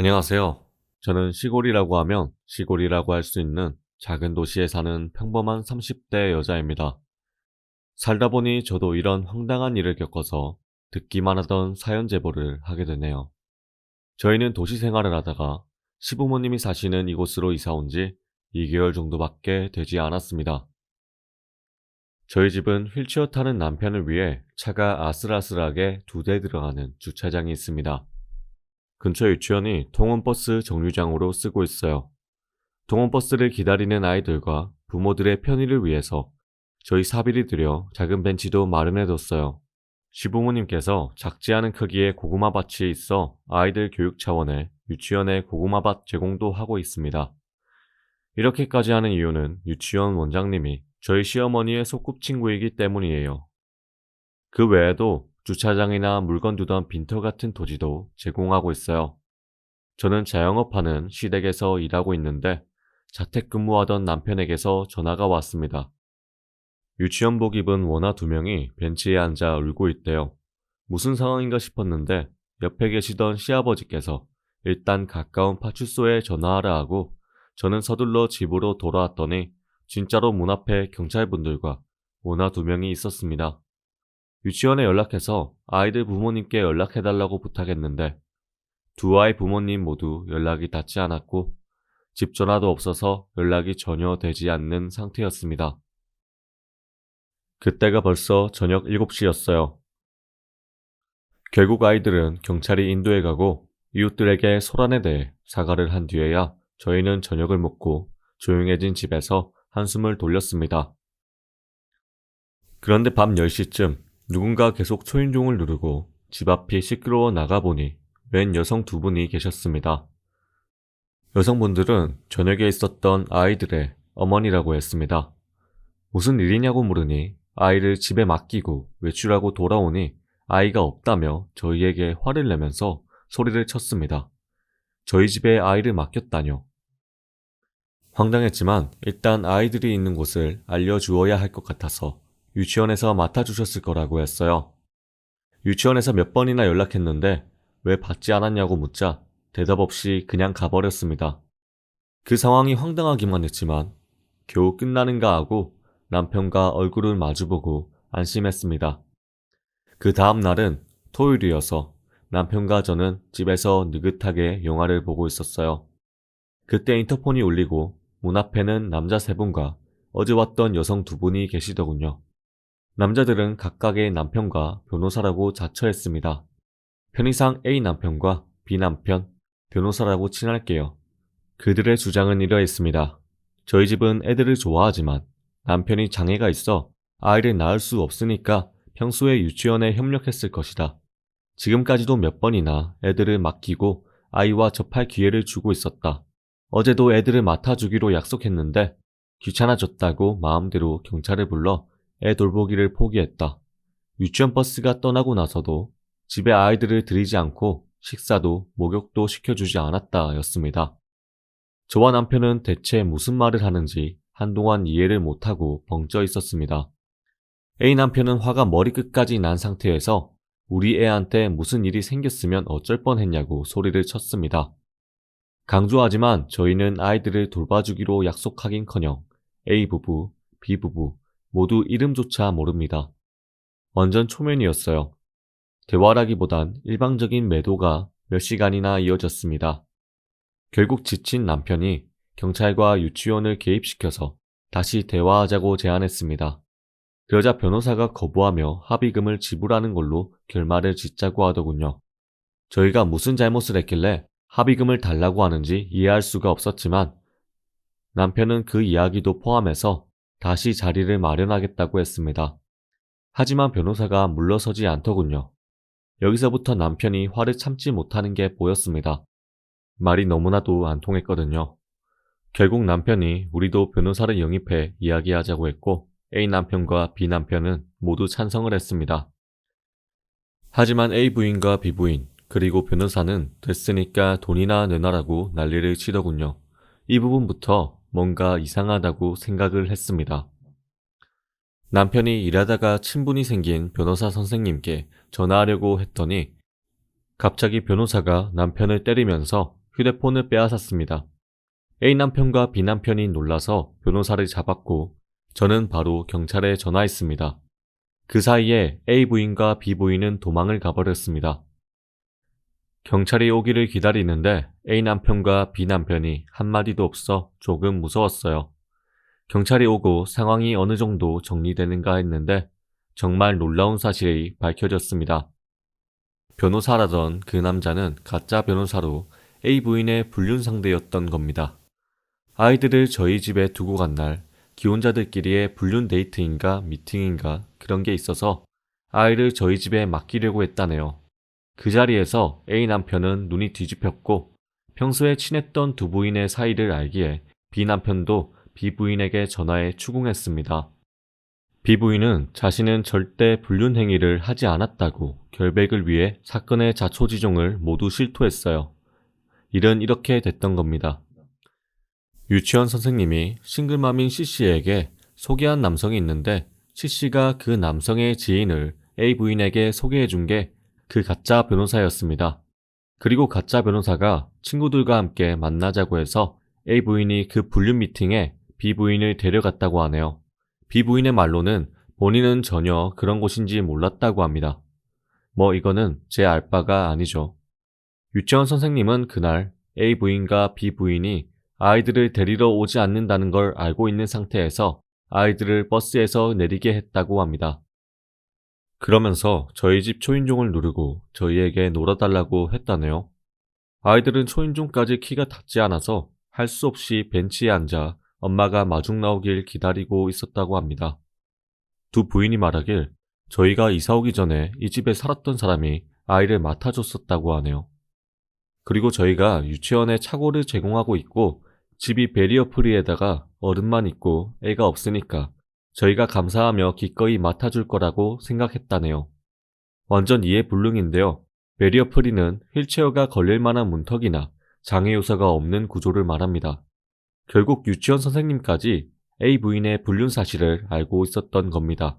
안녕하세요. 저는 시골이라고 하면 시골이라고 할 수 있는 작은 도시에 사는 평범한 30대 여자입니다. 살다 보니 저도 이런 황당한 일을 겪어서 듣기만 하던 사연 제보를 하게 되네요. 저희는 도시 생활을 하다가 시부모님이 사시는 이곳으로 이사 온 지 2개월 정도밖에 되지 않았습니다. 저희 집은 휠체어 타는 남편을 위해 차가 아슬아슬하게 두 대 들어가는 주차장이 있습니다. 근처 유치원이 통원버스 정류장으로 쓰고 있어요. 통원버스를 기다리는 아이들과 부모들의 편의를 위해서 저희 사비를 들여 작은 벤치도 마련해뒀어요. 시부모님께서 작지 않은 크기의 고구마 밭이 있어 아이들 교육 차원에 유치원에 고구마 밭 제공도 하고 있습니다. 이렇게까지 하는 이유는 유치원 원장님이 저희 시어머니의 소꿉친구이기 때문이에요. 그 외에도 주차장이나 물건 두던 빈터 같은 토지도 제공하고 있어요. 저는 자영업하는 시댁에서 일하고 있는데 자택 근무하던 남편에게서 전화가 왔습니다. 유치원복 입은 원아 두 명이 벤치에 앉아 울고 있대요. 무슨 상황인가 싶었는데 옆에 계시던 시아버지께서 일단 가까운 파출소에 전화하라 하고 저는 서둘러 집으로 돌아왔더니 진짜로 문 앞에 경찰분들과 원아 두 명이 있었습니다. 유치원에 연락해서 아이들 부모님께 연락해달라고 부탁했는데 두 아이 부모님 모두 연락이 닿지 않았고 집 전화도 없어서 연락이 전혀 되지 않는 상태였습니다. 그때가 벌써 저녁 7시였어요. 결국 아이들은 경찰이 인도해 가고 이웃들에게 소란에 대해 사과를 한 뒤에야 저희는 저녁을 먹고 조용해진 집에서 한숨을 돌렸습니다. 그런데 밤 10시쯤 누군가 계속 초인종을 누르고 집 앞이 시끄러워 나가보니 웬 여성 두 분이 계셨습니다. 여성분들은 저녁에 있었던 아이들의 어머니라고 했습니다. 무슨 일이냐고 물으니 아이를 집에 맡기고 외출하고 돌아오니 아이가 없다며 저희에게 화를 내면서 소리를 쳤습니다. 저희 집에 아이를 맡겼다뇨. 황당했지만 일단 아이들이 있는 곳을 알려주어야 할 것 같아서 유치원에서 맡아주셨을 거라고 했어요. 유치원에서 몇 번이나 연락했는데 왜 받지 않았냐고 묻자 대답 없이 그냥 가버렸습니다. 그 상황이 황당하기만 했지만 겨우 끝나는가 하고 남편과 얼굴을 마주보고 안심했습니다. 그 다음 날은 토요일이어서 남편과 저는 집에서 느긋하게 영화를 보고 있었어요. 그때 인터폰이 울리고 문 앞에는 남자 세 분과 어제 왔던 여성 두 분이 계시더군요. 남자들은 각각의 남편과 변호사라고 자처했습니다. 편의상 A 남편과 B 남편, 변호사라고 칭할게요. 그들의 주장은 이러했습니다. 저희 집은 애들을 좋아하지만 남편이 장애가 있어 아이를 낳을 수 없으니까 평소에 유치원에 협력했을 것이다. 지금까지도 몇 번이나 애들을 맡기고 아이와 접할 기회를 주고 있었다. 어제도 애들을 맡아주기로 약속했는데 귀찮아졌다고 마음대로 경찰을 불러 애 돌보기를 포기했다. 유치원 버스가 떠나고 나서도 집에 아이들을 들이지 않고 식사도 목욕도 시켜주지 않았다 였습니다. 저와 남편은 대체 무슨 말을 하는지 한동안 이해를 못하고 벙쪄 있었습니다. A 남편은 화가 머리끝까지 난 상태에서 우리 애한테 무슨 일이 생겼으면 어쩔 뻔 했냐고 소리를 쳤습니다. 강조하지만 저희는 아이들을 돌봐주기로 약속하긴 커녕 A 부부, B 부부 모두 이름조차 모릅니다. 완전 초면이었어요. 대화라기보단 일방적인 매도가 몇 시간이나 이어졌습니다. 결국 지친 남편이 경찰과 유치원을 개입시켜서 다시 대화하자고 제안했습니다. 그러자 변호사가 거부하며 합의금을 지불하는 걸로 결말을 짓자고 하더군요. 저희가 무슨 잘못을 했길래 합의금을 달라고 하는지 이해할 수가 없었지만 남편은 그 이야기도 포함해서 다시 자리를 마련하겠다고 했습니다. 하지만 변호사가 물러서지 않더군요. 여기서부터 남편이 화를 참지 못하는 게 보였습니다. 말이 너무나도 안 통했거든요. 결국 남편이 우리도 변호사를 영입해 이야기하자고 했고 A 남편과 B 남편은 모두 찬성을 했습니다. 하지만 A 부인과 B 부인 그리고 변호사는 됐으니까 돈이나 내놔라고 난리를 치더군요. 이 부분부터 뭔가 이상하다고 생각을 했습니다. 남편이 일하다가 친분이 생긴 변호사 선생님께 전화하려고 했더니 갑자기 변호사가 남편을 때리면서 휴대폰을 빼앗았습니다. A 남편과 B 남편이 놀라서 변호사를 잡았고 저는 바로 경찰에 전화했습니다. 그 사이에 A 부인과 B 부인은 도망을 가버렸습니다. 경찰이 오기를 기다리는데 A 남편과 B 남편이 한마디도 없어 조금 무서웠어요. 경찰이 오고 상황이 어느 정도 정리되는가 했는데 정말 놀라운 사실이 밝혀졌습니다. 변호사라던 그 남자는 가짜 변호사로 A 부인의 불륜 상대였던 겁니다. 아이들을 저희 집에 두고 간 날 기혼자들끼리의 불륜 데이트인가 미팅인가 그런 게 있어서 아이를 저희 집에 맡기려고 했다네요. 그 자리에서 A 남편은 눈이 뒤집혔고 평소에 친했던 두 부인의 사이를 알기에 B 남편도 B 부인에게 전화해 추궁했습니다. B 부인은 자신은 절대 불륜 행위를 하지 않았다고 결백을 위해 사건의 자초지종을 모두 실토했어요. 일은 이렇게 됐던 겁니다. 유치원 선생님이 싱글맘인 C씨에게 소개한 남성이 있는데 C씨가 그 남성의 지인을 A 부인에게 소개해 준 게 그 가짜 변호사였습니다. 그리고 가짜 변호사가 친구들과 함께 만나자고 해서 A 부인이 그 불륜 미팅에 B 부인을 데려갔다고 하네요. B 부인의 말로는 본인은 전혀 그런 곳인지 몰랐다고 합니다. 뭐 이거는 제 알바가 아니죠. 유치원 선생님은 그날 A 부인과 B 부인이 아이들을 데리러 오지 않는다는 걸 알고 있는 상태에서 아이들을 버스에서 내리게 했다고 합니다. 그러면서 저희 집 초인종을 누르고 저희에게 놀아달라고 했다네요. 아이들은 초인종까지 키가 닿지 않아서 할 수 없이 벤치에 앉아 엄마가 마중 나오길 기다리고 있었다고 합니다. 두 부인이 말하길 저희가 이사 오기 전에 이 집에 살았던 사람이 아이를 맡아줬었다고 하네요. 그리고 저희가 유치원에 착오를 제공하고 있고 집이 베리어 프리에다가 어른만 있고 애가 없으니까 저희가 감사하며 기꺼이 맡아줄 거라고 생각했다네요. 완전 이해 불능인데요. 베리어 프리는 휠체어가 걸릴 만한 문턱이나 장애 요소가 없는 구조를 말합니다. 결국 유치원 선생님까지 A 부인의 불륜 사실을 알고 있었던 겁니다.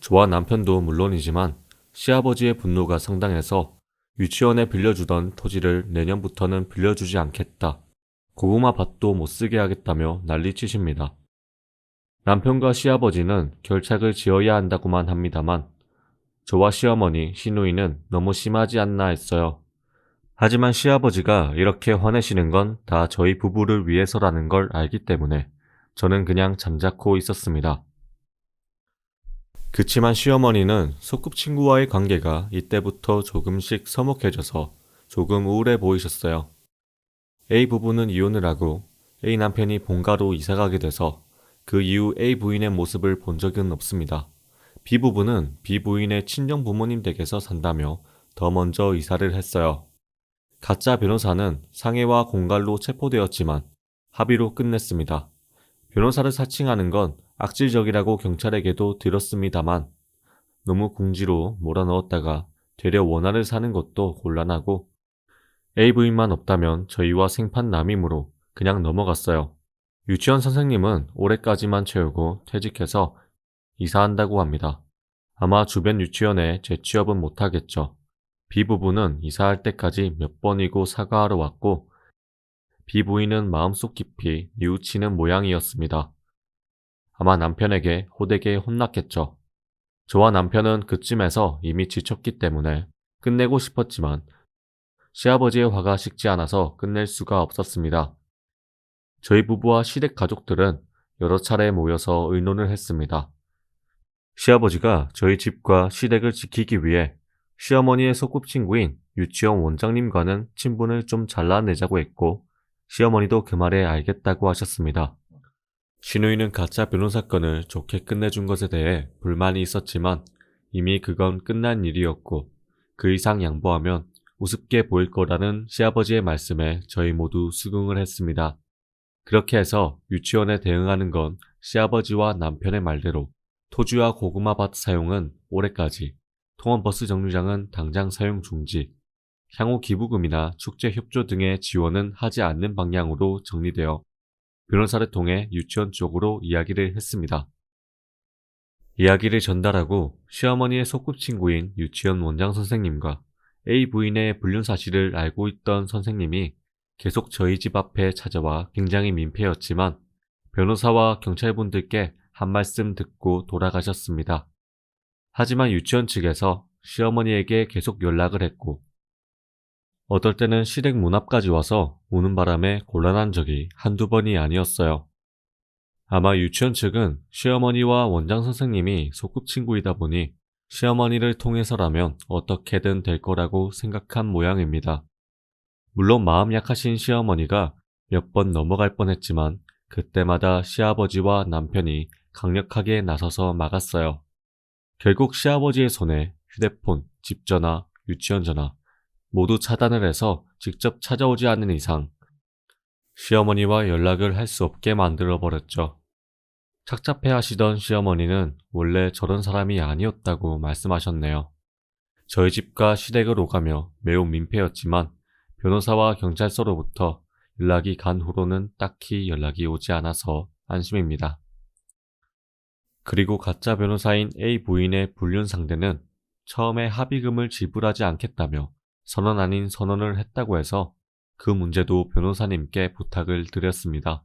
저와 남편도 물론이지만 시아버지의 분노가 상당해서 유치원에 빌려주던 토지를 내년부터는 빌려주지 않겠다. 고구마 밭도 못 쓰게 하겠다며 난리치십니다. 남편과 시아버지는 결착을 지어야 한다고만 합니다만 저와 시어머니, 시누이는 너무 심하지 않나 했어요. 하지만 시아버지가 이렇게 화내시는 건 다 저희 부부를 위해서라는 걸 알기 때문에 저는 그냥 잠자코 있었습니다. 그치만 시어머니는 소꿉친구와의 관계가 이때부터 조금씩 서먹해져서 조금 우울해 보이셨어요. A 부부는 이혼을 하고 A 남편이 본가로 이사가게 돼서 그 이후 A 부인의 모습을 본 적은 없습니다. B 부부는 B 부인의 친정 부모님 댁에서 산다며 더 먼저 이사를 했어요. 가짜 변호사는 상해와 공갈로 체포되었지만 합의로 끝냈습니다. 변호사를 사칭하는 건 악질적이라고 경찰에게도 들었습니다만 너무 궁지로 몰아넣었다가 되려 원한을 사는 것도 곤란하고 A 부인만 없다면 저희와 생판 남이므로 그냥 넘어갔어요. 유치원 선생님은 올해까지만 채우고 퇴직해서 이사한다고 합니다. 아마 주변 유치원에 재취업은 못하겠죠. B 부부는 이사할 때까지 몇 번이고 사과하러 왔고 B 부인은 마음속 깊이 뉘우치는 모양이었습니다. 아마 남편에게 호되게 혼났겠죠. 저와 남편은 그쯤에서 이미 지쳤기 때문에 끝내고 싶었지만 시아버지의 화가 식지 않아서 끝낼 수가 없었습니다. 저희 부부와 시댁 가족들은 여러 차례 모여서 의논을 했습니다. 시아버지가 저희 집과 시댁을 지키기 위해 시어머니의 소꿉친구인 유치원 원장님과는 친분을 좀 잘라내자고 했고 시어머니도 그 말에 알겠다고 하셨습니다. 신우이는 가짜 변호 사 건을 좋게 끝내준 것에 대해 불만이 있었지만 이미 그건 끝난 일이었고 그 이상 양보하면 우습게 보일 거라는 시아버지의 말씀에 저희 모두 수긍을 했습니다. 그렇게 해서 유치원에 대응하는 건 시아버지와 남편의 말대로 토주와 고구마 밭 사용은 올해까지 통원버스 정류장은 당장 사용 중지, 향후 기부금이나 축제 협조 등의 지원은 하지 않는 방향으로 정리되어 변호사를 통해 유치원 쪽으로 이야기를 했습니다. 이야기를 전달하고 시어머니의 소꿉친구인 유치원 원장 선생님과 A 부인의 불륜 사실을 알고 있던 선생님이 계속 저희 집 앞에 찾아와 굉장히 민폐였지만 변호사와 경찰분들께 한 말씀 듣고 돌아가셨습니다. 하지만 유치원 측에서 시어머니에게 계속 연락을 했고 어떨 때는 시댁 문 앞까지 와서 우는 바람에 곤란한 적이 한두 번이 아니었어요. 아마 유치원 측은 시어머니와 원장 선생님이 소꿉친구이다 보니 시어머니를 통해서라면 어떻게든 될 거라고 생각한 모양입니다. 물론 마음 약하신 시어머니가 몇 번 넘어갈 뻔했지만 그때마다 시아버지와 남편이 강력하게 나서서 막았어요. 결국 시아버지의 손에 휴대폰, 집전화, 유치원 전화 모두 차단을 해서 직접 찾아오지 않는 이상 시어머니와 연락을 할 수 없게 만들어 버렸죠. 착잡해 하시던 시어머니는 원래 저런 사람이 아니었다고 말씀하셨네요. 저희 집과 시댁을 오가며 매우 민폐였지만 변호사와 경찰서로부터 연락이 간 후로는 딱히 연락이 오지 않아서 안심입니다. 그리고 가짜 변호사인 A 부인의 불륜 상대는 처음에 합의금을 지불하지 않겠다며 선언 아닌 선언을 했다고 해서 그 문제도 변호사님께 부탁을 드렸습니다.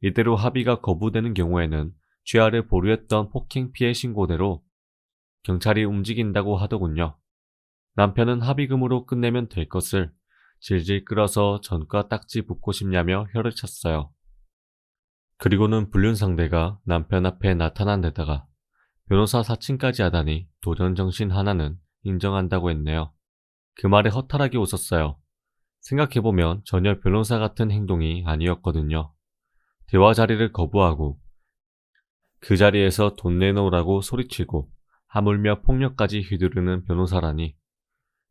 이대로 합의가 거부되는 경우에는 취하를 보류했던 폭행 피해 신고대로 경찰이 움직인다고 하더군요. 남편은 합의금으로 끝내면 될 것을 질질 끌어서 전과 딱지 붙고 싶냐며 혀를 찼어요. 그리고는 불륜 상대가 남편 앞에 나타난 데다가 변호사 사칭까지 하다니 도전 정신 하나는 인정한다고 했네요. 그 말에 허탈하게 웃었어요. 생각해보면 전혀 변호사 같은 행동이 아니었거든요. 대화 자리를 거부하고 그 자리에서 돈 내놓으라고 소리치고 하물며 폭력까지 휘두르는 변호사라니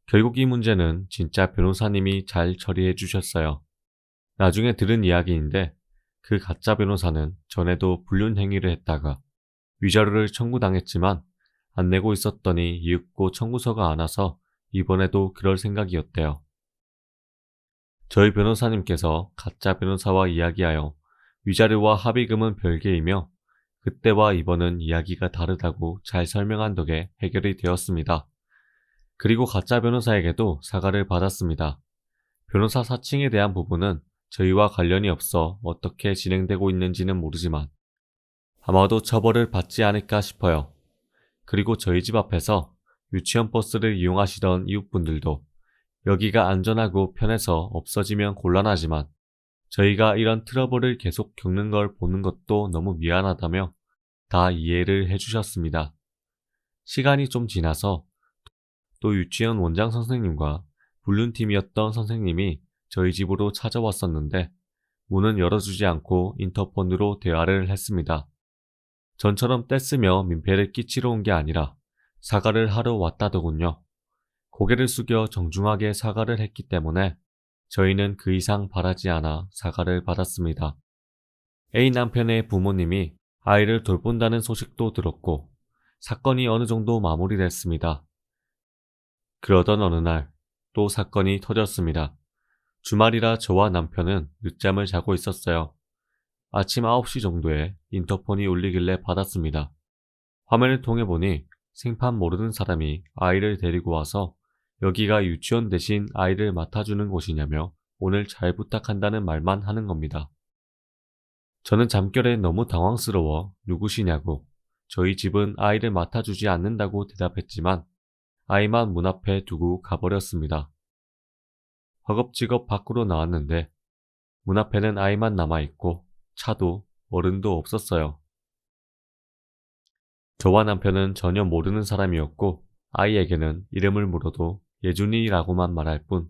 결국 이 문제는 진짜 변호사님이 잘 처리해 주셨어요. 나중에 들은 이야기인데 그 가짜 변호사는 전에도 불륜 행위를 했다가 위자료를 청구당했지만 안 내고 있었더니 이윽고 청구서가 안 와서 이번에도 그럴 생각이었대요. 저희 변호사님께서 가짜 변호사와 이야기하여 위자료와 합의금은 별개이며 그때와 이번은 이야기가 다르다고 잘 설명한 덕에 해결이 되었습니다. 그리고 가짜 변호사에게도 사과를 받았습니다. 변호사 사칭에 대한 부분은 저희와 관련이 없어 어떻게 진행되고 있는지는 모르지만 아마도 처벌을 받지 않을까 싶어요. 그리고 저희 집 앞에서 유치원 버스를 이용하시던 이웃분들도 여기가 안전하고 편해서 없어지면 곤란하지만 저희가 이런 트러블을 계속 겪는 걸 보는 것도 너무 미안하다며 다 이해를 해주셨습니다. 시간이 좀 지나서 또 유치원 원장 선생님과 불륜팀이었던 선생님이 저희 집으로 찾아왔었는데 문은 열어주지 않고 인터폰으로 대화를 했습니다. 전처럼 떼쓰며 민폐를 끼치러 온 게 아니라 사과를 하러 왔다더군요. 고개를 숙여 정중하게 사과를 했기 때문에 저희는 그 이상 바라지 않아 사과를 받았습니다. A 남편의 부모님이 아이를 돌본다는 소식도 들었고 사건이 어느 정도 마무리됐습니다. 그러던 어느 날 또 사건이 터졌습니다. 주말이라 저와 남편은 늦잠을 자고 있었어요. 아침 9시 정도에 인터폰이 울리길래 받았습니다. 화면을 통해 보니 생판 모르는 사람이 아이를 데리고 와서 여기가 유치원 대신 아이를 맡아주는 곳이냐며 오늘 잘 부탁한다는 말만 하는 겁니다. 저는 잠결에 너무 당황스러워 누구시냐고 저희 집은 아이를 맡아주지 않는다고 대답했지만 아이만 문 앞에 두고 가버렸습니다. 허겁지겁 밖으로 나왔는데 문 앞에는 아이만 남아있고 차도 어른도 없었어요. 저와 남편은 전혀 모르는 사람이었고 아이에게는 이름을 물어도 예준이라고만 말할 뿐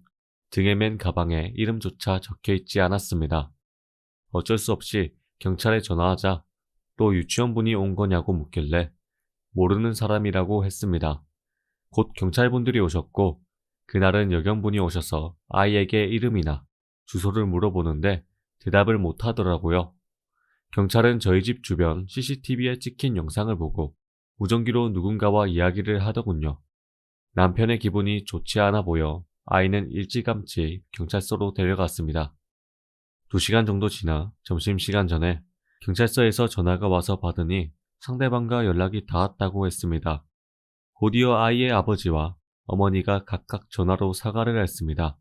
등에 맨 가방에 이름조차 적혀 있지 않았습니다. 어쩔 수 없이 경찰에 전화하자 또 유치원분이 온 거냐고 묻길래 모르는 사람이라고 했습니다. 곧 경찰분들이 오셨고 그날은 여경분이 오셔서 아이에게 이름이나 주소를 물어보는데 대답을 못 하더라고요. 경찰은 저희 집 주변 CCTV에 찍힌 영상을 보고 무전기로 누군가와 이야기를 하더군요. 남편의 기분이 좋지 않아 보여 아이는 일찌감치 경찰서로 데려갔습니다. 두 시간 정도 지나 점심시간 전에 경찰서에서 전화가 와서 받으니 상대방과 연락이 닿았다고 했습니다. 곧이어 아이의 아버지와 어머니가 각각 전화로 사과를 했습니다.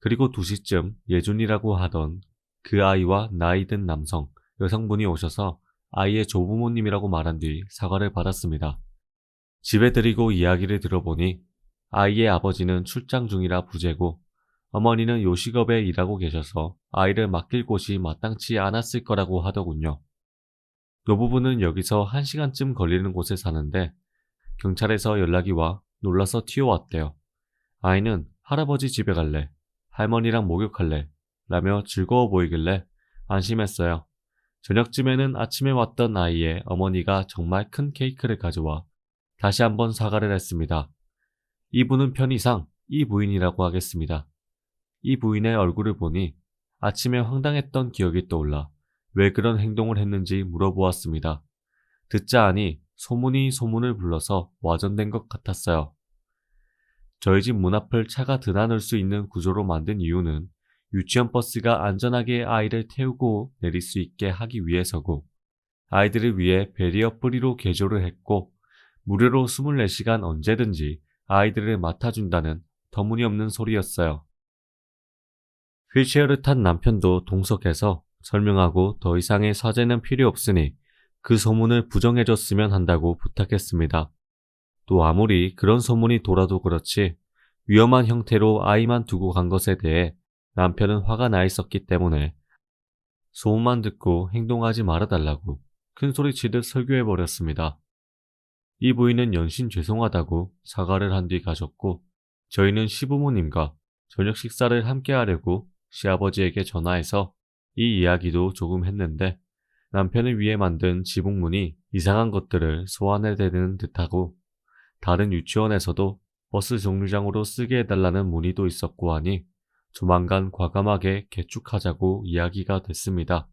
그리고 2시쯤 예준이라고 하던 그 아이와 나이 든 남성, 여성분이 오셔서 아이의 조부모님이라고 말한 뒤 사과를 받았습니다. 집에 드리고 이야기를 들어보니 아이의 아버지는 출장 중이라 부재고 어머니는 요식업에 일하고 계셔서 아이를 맡길 곳이 마땅치 않았을 거라고 하더군요. 노부부는 여기서 1시간쯤 걸리는 곳에 사는데 경찰에서 연락이 와 놀라서 튀어왔대요. 아이는 할아버지 집에 갈래, 할머니랑 목욕할래, 라며 즐거워 보이길래 안심했어요. 저녁쯤에는 아침에 왔던 아이의 어머니가 정말 큰 케이크를 가져와 다시 한번 사과를 했습니다. 이분은 편의상 이 부인이라고 하겠습니다. 이 부인의 얼굴을 보니 아침에 황당했던 기억이 떠올라 왜 그런 행동을 했는지 물어보았습니다. 듣자 하니 소문이 소문을 불러서 와전된 것 같았어요. 저희 집 문 앞을 차가 드나들 수 있는 구조로 만든 이유는 유치원 버스가 안전하게 아이를 태우고 내릴 수 있게 하기 위해서고 아이들을 위해 베리어 뿌리로 개조를 했고 무료로 24시간 언제든지 아이들을 맡아준다는 터무니없는 소리였어요. 휠체어를 탄 남편도 동석해서 설명하고 더 이상의 사죄는 필요 없으니 그 소문을 부정해줬으면 한다고 부탁했습니다. 또 아무리 그런 소문이 돌아도 그렇지 위험한 형태로 아이만 두고 간 것에 대해 남편은 화가 나 있었기 때문에 소문만 듣고 행동하지 말아달라고 큰 소리 치듯 설교해버렸습니다. 이 부인은 연신 죄송하다고 사과를 한 뒤 가셨고 저희는 시부모님과 저녁 식사를 함께 하려고 시아버지에게 전화해서 이 이야기도 조금 했는데 남편을 위해 만든 지붕문이 이상한 것들을 소환해대는 듯하고 다른 유치원에서도 버스 정류장으로 쓰게 해달라는 문의도 있었고 하니 조만간 과감하게 개축하자고 이야기가 됐습니다.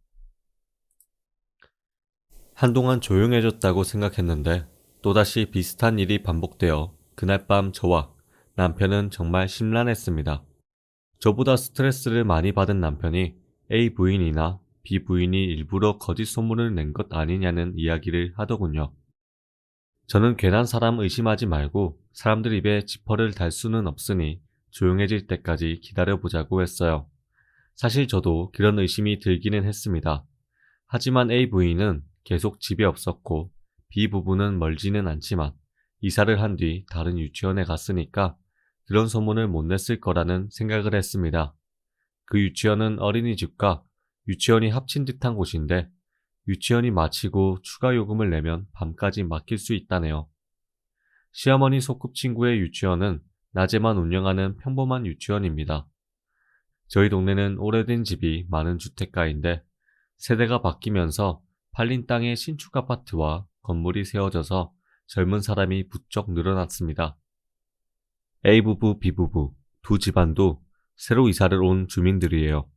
한동안 조용해졌다고 생각했는데 또다시 비슷한 일이 반복되어 그날 밤 저와 남편은 정말 심란했습니다. 저보다 스트레스를 많이 받은 남편이 A 부인이나 B 부인이 일부러 거짓 소문을 낸 것 아니냐는 이야기를 하더군요. 저는 괜한 사람 의심하지 말고 사람들 입에 지퍼를 달 수는 없으니 조용해질 때까지 기다려보자고 했어요. 사실 저도 그런 의심이 들기는 했습니다. 하지만 A 부인은 계속 집에 없었고 B 부부는 멀지는 않지만 이사를 한 뒤 다른 유치원에 갔으니까 그런 소문을 못 냈을 거라는 생각을 했습니다. 그 유치원은 어린이집과 유치원이 합친 듯한 곳인데 유치원이 마치고 추가 요금을 내면 밤까지 맡길 수 있다네요. 시어머니 소꿉친구의 유치원은 낮에만 운영하는 평범한 유치원입니다. 저희 동네는 오래된 집이 많은 주택가인데 세대가 바뀌면서 팔린 땅에 신축 아파트와 건물이 세워져서 젊은 사람이 부쩍 늘어났습니다. A부부, B부부 두 집안도 새로 이사를 온 주민들이에요.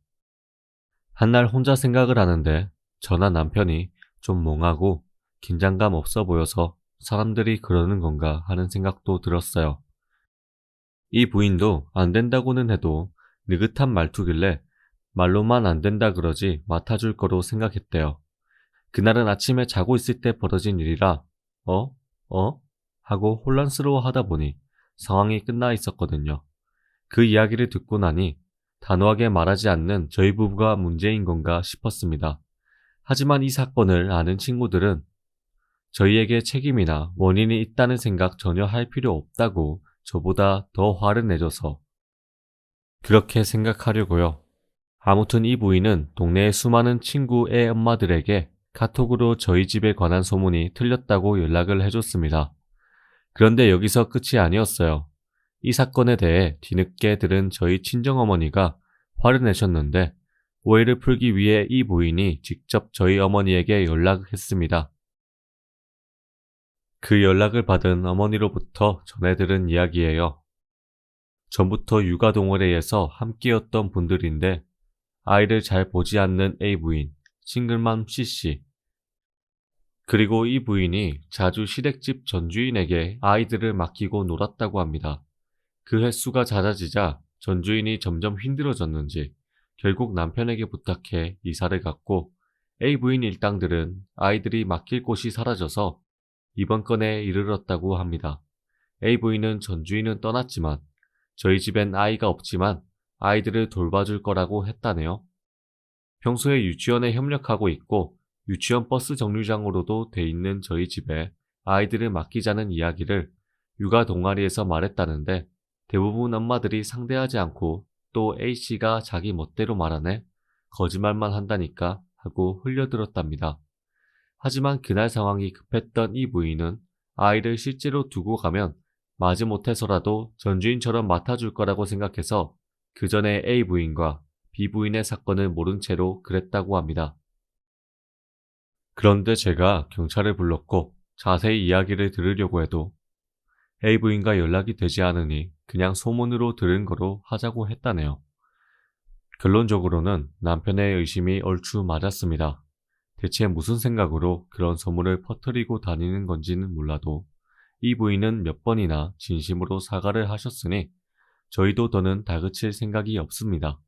한날 혼자 생각을 하는데 저나 남편이 좀 몽하고 긴장감 없어 보여서 사람들이 그러는 건가 하는 생각도 들었어요. 이 부인도 안 된다고는 해도 느긋한 말투길래 말로만 안 된다 그러지 맡아줄 거로 생각했대요. 그날은 아침에 자고 있을 때 벌어진 일이라 어? 어? 하고 혼란스러워 하다 보니 상황이 끝나 있었거든요. 그 이야기를 듣고 나니 단호하게 말하지 않는 저희 부부가 문제인 건가 싶었습니다. 하지만 이 사건을 아는 친구들은 저희에게 책임이나 원인이 있다는 생각 전혀 할 필요 없다고 저보다 더 화를 내줘서 그렇게 생각하려고요. 아무튼 이 부인은 동네의 수많은 친구 애 엄마들에게 카톡으로 저희 집에 관한 소문이 틀렸다고 연락을 해줬습니다. 그런데 여기서 끝이 아니었어요. 이 사건에 대해 뒤늦게 들은 저희 친정어머니가 화를 내셨는데 오해를 풀기 위해 이 부인이 직접 저희 어머니에게 연락했습니다. 그 연락을 받은 어머니로부터 전해들은 이야기예요. 전부터 육아 동호회에서 함께였던 분들인데 아이를 잘 보지 않는 A 부인, 싱글맘 C씨, 그리고 이 부인이 자주 시댁집 전주인에게 아이들을 맡기고 놀았다고 합니다. 그 횟수가 잦아지자 전주인이 점점 힘들어졌는지 결국 남편에게 부탁해 이사를 갔고 A 부인 일당들은 아이들이 맡길 곳이 사라져서 이번 건에 이르렀다고 합니다. A 부인은 전주인은 떠났지만 저희 집엔 아이가 없지만 아이들을 돌봐줄 거라고 했다네요. 평소에 유치원에 협력하고 있고 유치원 버스 정류장으로도 돼 있는 저희 집에 아이들을 맡기자는 이야기를 육아 동아리에서 말했다는데 대부분 엄마들이 상대하지 않고 또 A씨가 자기 멋대로 말하네 거짓말만 한다니까 하고 흘려들었답니다. 하지만 그날 상황이 급했던 이 부인은 아이를 실제로 두고 가면 마지못해서라도 전주인처럼 맡아줄 거라고 생각해서 그 전에 A 부인과 B 부인의 사건을 모른 채로 그랬다고 합니다. 그런데 제가 경찰을 불렀고 자세히 이야기를 들으려고 해도 A 부인과 연락이 되지 않으니 그냥 소문으로 들은 거로 하자고 했다네요. 결론적으로는 남편의 의심이 얼추 맞았습니다. 대체 무슨 생각으로 그런 소문을 퍼뜨리고 다니는 건지는 몰라도 이 부인은 몇 번이나 진심으로 사과를 하셨으니 저희도 더는 다그칠 생각이 없습니다.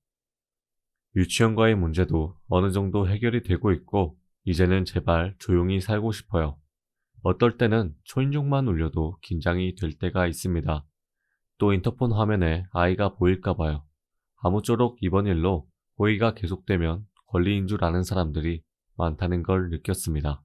유치원과의 문제도 어느 정도 해결이 되고 있고 이제는 제발 조용히 살고 싶어요. 어떨 때는 초인종만 울려도 긴장이 될 때가 있습니다. 또 인터폰 화면에 아이가 보일까 봐요. 아무쪼록 이번 일로 호의가 계속되면 권리인 줄 아는 사람들이 많다는 걸 느꼈습니다.